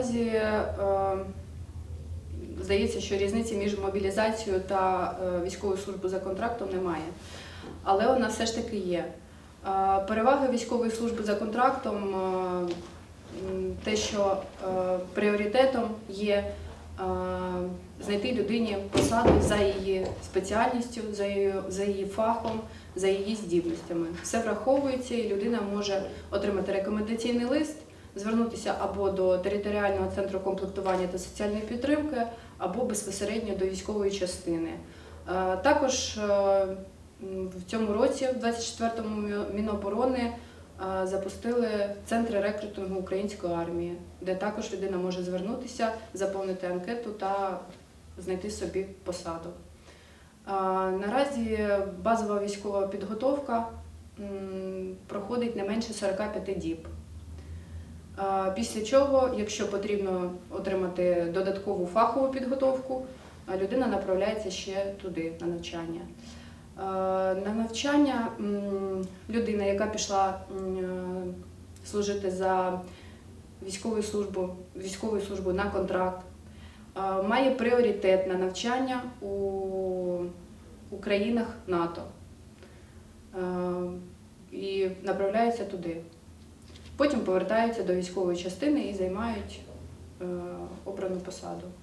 Наразі е, здається, що різниці між мобілізацією та е, військовою службою за контрактом немає. Але вона все ж таки є. Е, Переваги військової служби за контрактом те, що пріоритетом є знайти людині посаду за її спеціальністю, за її, за її фахом, за її здібностями. Все враховується, і людина може отримати рекомендаційний лист, звернутися або до територіального центру комплектування та соціальної підтримки, або безпосередньо до військової частини. Е, Також е, в цьому році, в 24-му Міноборони, е, запустили центри рекрутингу української армії, де також людина може звернутися, заповнити анкету та знайти собі посаду. Наразі базова військова підготовка проходить не менше 45 діб. Після чого, якщо потрібно отримати додаткову фахову підготовку, людина направляється ще туди на навчання. На навчання людина, яка пішла е, служити за військовою службу, військовою службою на контракт, має пріоритет на навчання у, країнах НАТО і направляється туди. Потім повертаються до військової частини і займають е, обрану посаду.